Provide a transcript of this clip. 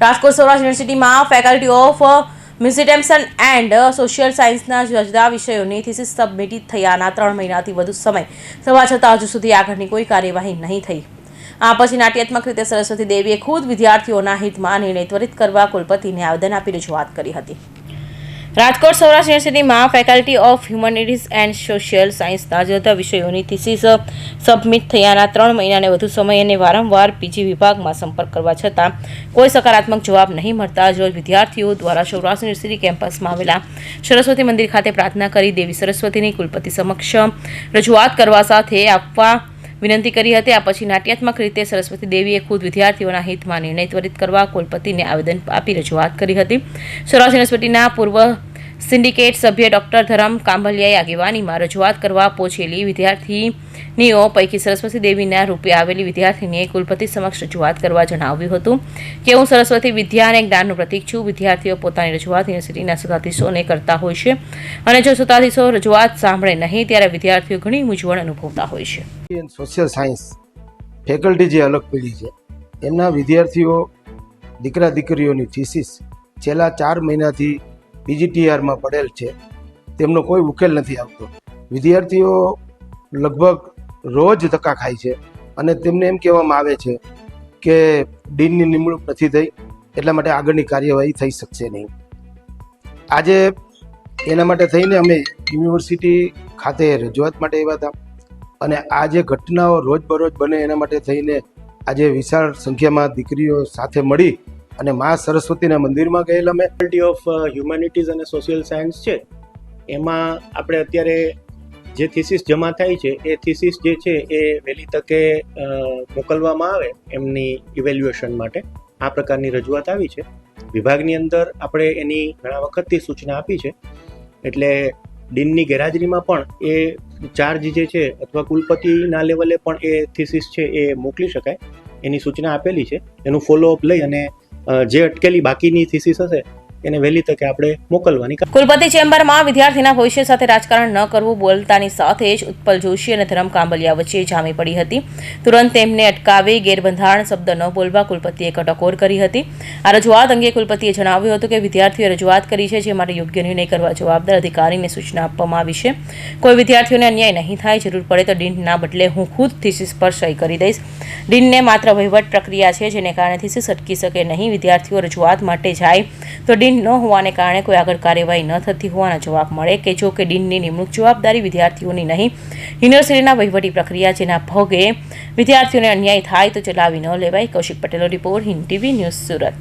રાજકોટ સૌરાષ્ટ્ર યુનિવર્સિટીમાં faculty of humanities and social સાયન્સના જુદા જુદા વિષયોની થીસીસ સબમિટ થયાના ત્રણ મહિનાથી વધુ સમય. થવા છતાં હજુ સુધી આગળની કોઈ કાર્યવાહી નહીં થઈ. આ પછી નાટ્યાત્મક રીતે સરસ્વતી દેવીએ ખુદ વિદ્યાર્થીઓના હિતમાં નિર્ણય ત્વરિત કરવા કુલપતિને આવેદન આપી રજૂઆત કરી હતી. રાજકોટ સૌરાષ્ટ્ર યુનિવર્સિટીમાં faculty of humanities and social સાયન્સના જુદા જુદા વિષયોની થીસીસ સબમિટ થયાના ત્રણ મહિનાને વધુ સમય અને વારંવાર પીજી વિભાગમાં સંપર્ક કરવા છતાં કોઈ સકારાત્મક જવાબ નહીં મળતા આજરોજ વિદ્યાર્થીઓ દ્વારા સૌરાષ્ટ્ર યુનિવર્સિટી કેમ્પસમાં આવેલા સરસ્વતી મંદિર ખાતે પ્રાર્થના કરી દેવી સરસ્વતીની કુલપતિ સમક્ષ રજૂઆત કરવા સાથે આપવા વિનંતી કરી હતી. આ પછી નાટ્યાત્મક રીતે સરસ્વતી દેવીએ ખુદ વિદ્યાર્થીઓના હિતમાં નિર્ણય ત્વરિત કરવા કુલપતિને આવેદન આપી રજૂઆત કરી હતી. સૌરાષ્ટ્ર યુનિવર્સિટીના પૂર્વ સિન્ડિકેટ સભ્ય ડોક્ટર ધરમ કાંભલિયાએ આગેવાનીમાં રજૂઆત કરવા પહોંચેલી વિદ્યાર્થીનીઓ પૈકી સરસ્વતી દેવીના રૂપે આવેલી વિદ્યાર્થીનીએ કુલપતિ સમક્ષ રજૂઆત કરવા જણાવ્યું હતું કે હું સરસ્વતી વિદ્યા અને જ્ઞાનનું પ્રતીક છું. વિદ્યાર્થીઓ પોતાની રજૂઆત યુનિવર્સિટીના સત્તાધીશોને કરતા હોય છે અને જો સત્તાધીશો રજૂઆત સાંભળે નહીં ત્યારે વિદ્યાર્થીઓ ઘણી મૂંઝવણ અનુભવતા હોય છે. સોશિયલ સાયન્સ ફેકલ્ટી જે અલગ પીઢી છે, એમના વિદ્યાર્થીઓ દીકરા દીકરીઓની થીસીસ છેલ્લા ચાર મહિનાથી પીજીટીઆરમાં પડેલ છે. તેમનો કોઈ ઉકેલ નથી આવતો. વિદ્યાર્થીઓ લગભગ રોજ ધક્કા ખાય છે અને તેમને એમ કહેવામાં આવે છે કે ડીનની નિમણૂક નથી થઈ, એટલા માટે આગળની કાર્યવાહી થઈ શકશે નહીં. આજે એના માટે થઈને અમે યુનિવર્સિટી ખાતે રજૂઆત માટે આવ્યા હતા અને આ જે ઘટનાઓ રોજબરોજ બને એના માટે થઈને આજે વિશાળ સંખ્યામાં દીકરીઓ સાથે મળી અને મા સરસ્વતીના મંદિરમાં ગયેલા અમે ફેકલ્ટી ઓફ હ્યુમેનિટીઝ અને સોશિયલ સાયન્સ છે. એમાં આપણે અત્યારે જે થીસીસ જમા થાય છે, એ થીસીસ જે છે, એ વહેલી તકે મોકલવામાં આવે એમની ઇવેલ્યુએશન માટે. આ પ્રકારની રજૂઆત આવી છે. વિભાગની અંદર આપણે એની ઘણા વખતથી સૂચના આપી છે. એટલે ડીનની ગેરહાજરીમાં પણ એ ચાર્જ જે છે અથવા કુલપતિના લેવલે પણ એ થીસીસ છે એ મોકલી શકાય. એની સૂચના આપેલી છે. એનું ફોલોઅપ લઈ અને જે અટકેલી બાકીની થીસીસ હશે એને વહેલી તકે આપણે મોકલવાની કુલપતિ ચેમ્બરમાં વિદ્યાર્થીના ભવિષ્ય સાથે રાજકારણ ન કરવું બોલતાની સાથે જ ઉત્પલ જોશી અને ધરમ કાંબલિયા વચ્ચે જામી પડી હતી. તુરંત તેમને અટકાવી ગેરબંધારણ શબ્દ ન બોલવા કુલપતિએ કટકોર કરી હતી. આ રજૂઆત અંગે કુલપતિએ જણાવ્યું હતું કે વિદ્યાર્થીઓએ રજૂઆત કરી છે જે માટે યોગ્ય નિર્ણય કરવા જવાબદાર અધિકારીને સૂચના આપવામાં આવી છે. કોઈ વિદ્યાર્થીઓને અન્યાય નહીં થાય, જરૂર પડે તો ડીનના બદલે હું ખુદ થીસીસ પર સહી કરી દઈશ. ડીનને માત્ર વહીવટ પ્રક્રિયા છે, જેને કારણે થીસીસ અટકી શકે નહીં. વિદ્યાર્થીઓ રજૂઆત માટે જાય તો ડીન ન હોવાને કારણે કોઈ આગળ કાર્યવાહી ન થતી હોવાના જવાબ મળે કે જો કે ડીનની નિમણૂક જવાબદારી વિદ્યાર્થીઓની નહીં. યુનિવર્સિટીના વહીવટી પ્રક્રિયા જેના ભોગે વિદ્યાર્થીઓને અન્યાય થાય તો ચલાવી ન લેવાય. કૌશિક પટેલનો report Hind TV news Surat.